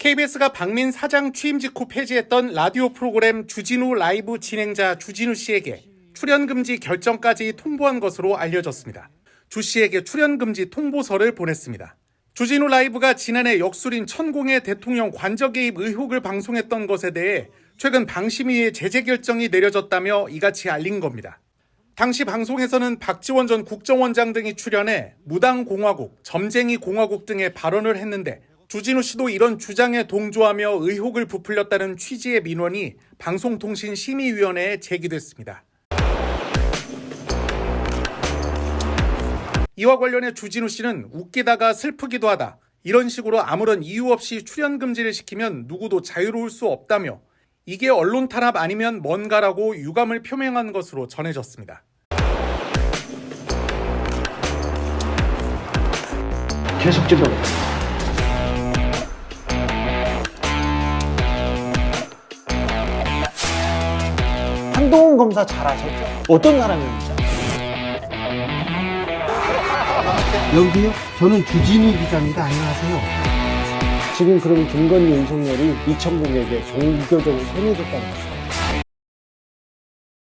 KBS가 박민 사장 취임 직후 폐지했던 라디오 프로그램 주진우 라이브 진행자 주진우 씨에게 출연 금지 결정까지 통보한 것으로 알려졌습니다. 주 씨에게 출연 금지 통보서를 보냈습니다. 주진우 라이브가 지난해 역술인 천공의 대통령 관저 개입 의혹을 방송했던 것에 대해 최근 방심위의 제재 결정이 내려졌다며 이같이 알린 겁니다. 당시 방송에서는 박지원 전 국정원장 등이 출연해 무당 공화국, 점쟁이 공화국 등의 발언을 했는데 주진우 씨도 이런 주장에 동조하며 의혹을 부풀렸다는 취지의 민원이 방송통신심의위원회에 제기됐습니다. 이와 관련해 주진우 씨는 웃기다가 슬프기도 하다. 이런 식으로 아무런 이유 없이 출연 금지를 시키면 누구도 자유로울 수 없다며 이게 언론 탄압 아니면 뭔가라고 유감을 표명한 것으로 전해졌습니다. 계속 찍어. 한동훈 검사 잘하셨죠? 어떤 사람입니까? 여보세요? 저는 주진우 기자입니다. 안녕하세요. 지금 그럼 김건희 윤석열이 이청국에게 종교적으로 손해줬다는 거죠.